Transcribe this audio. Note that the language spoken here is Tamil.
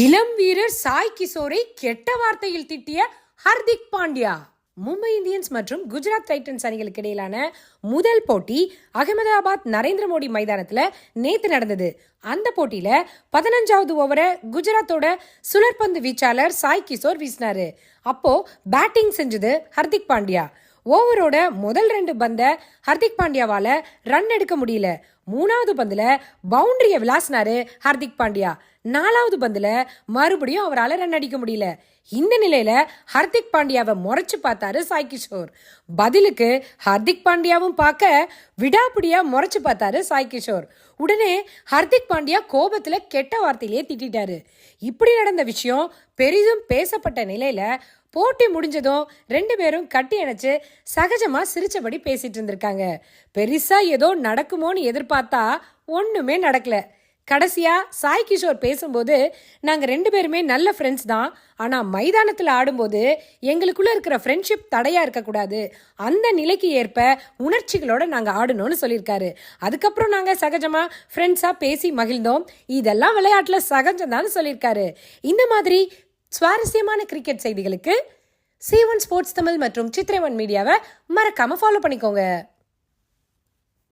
இளம் வீரர் சாய் கிஷோரை கெட்ட வார்த்தையில் திட்டிய ஹர்திக் பாண்டியா. மும்பை இந்தியன்ஸ் மற்றும் குஜராத் டைட்டன்ஸ் அணிகளுக்கு இடையிலான முதல் போட்டி அகமதாபாத் நரேந்திர மோடி மைதானத்தில் நேற்று நடந்தது. அந்த போட்டியில் பதினஞ்சாவது ஓவரை குஜராத்தோட சுழற்பந்து வீச்சாளர் சாய் கிஷோர் வீசினாரு. அப்போ பேட்டிங் செஞ்சது ஹர்திக் பாண்டியா. ஓவரோட முதல் ரெண்டு பந்த ஹர்திக் பாண்டியாவால ரன் எடுக்க முடியல. மூணாவது பந்தில் பவுண்டரியை விளாசினாரு ஹர்திக் பாண்டியா. நாலாவது பந்தில் மறுபடியும் அவரால் ரன் அடிக்க முடியல. இந்த நிலையில் ஹர்திக் பாண்டியாவை முறைச்சு பார்த்தாரு சாய் கிஷோர். பதிலுக்கு ஹர்திக் பாண்டியாவும் பார்க்க விடாப்பிடியாக முறைச்சு பார்த்தாரு சாய் கிஷோர். உடனே ஹர்திக் பாண்டியா கோபத்தில் கெட்ட வார்த்தையிலேயே திட்டாரு இப்படி நடந்த விஷயம் பெரிதும் பேசப்பட்ட நிலையில் போட்டி முடிஞ்சதும் ரெண்டு பேரும் கட்டி அணைச்சு சகஜமாக சிரிச்சபடி பேசிட்டு இருந்திருக்காங்க. பெருசாக ஏதோ நடக்குமோன்னு எதிர்பார்த்தா பார்த்தா ஒன்றுமே நடக்கல. கடைசியாக சாய் கிஷோர் பேசும்போது நாங்கள் ரெண்டு பேருமே நல்ல ஃப்ரெண்ட்ஸ் தான். ஆனால் மைதானத்தில் ஆடும்போது எங்களுக்குள்ளே இருக்கிற ஃப்ரெண்ட்ஷிப் தடையாக இருக்கக்கூடாது. அந்த நிலைக்கு ஏற்ப உணர்ச்சிகளோடு நாங்கள் ஆடணும்னு சொல்லியிருக்காரு. அதுக்கப்புறம் நாங்கள் சகஜமாக ஃப்ரெண்ட்ஸாக பேசி மகிழ்ந்தோம். இதெல்லாம் விளையாட்டில் சகஜம்தான் சொல்லியிருக்காரு. இந்த மாதிரி சுவாரஸ்யமான கிரிக்கெட் செய்திகளுக்கு சி ஒன் ஸ்போர்ட்ஸ் தமிழ் மற்றும் சித்திரவன் மீடியாவை மறக்காமல் ஃபாலோ பண்ணிக்கோங்க.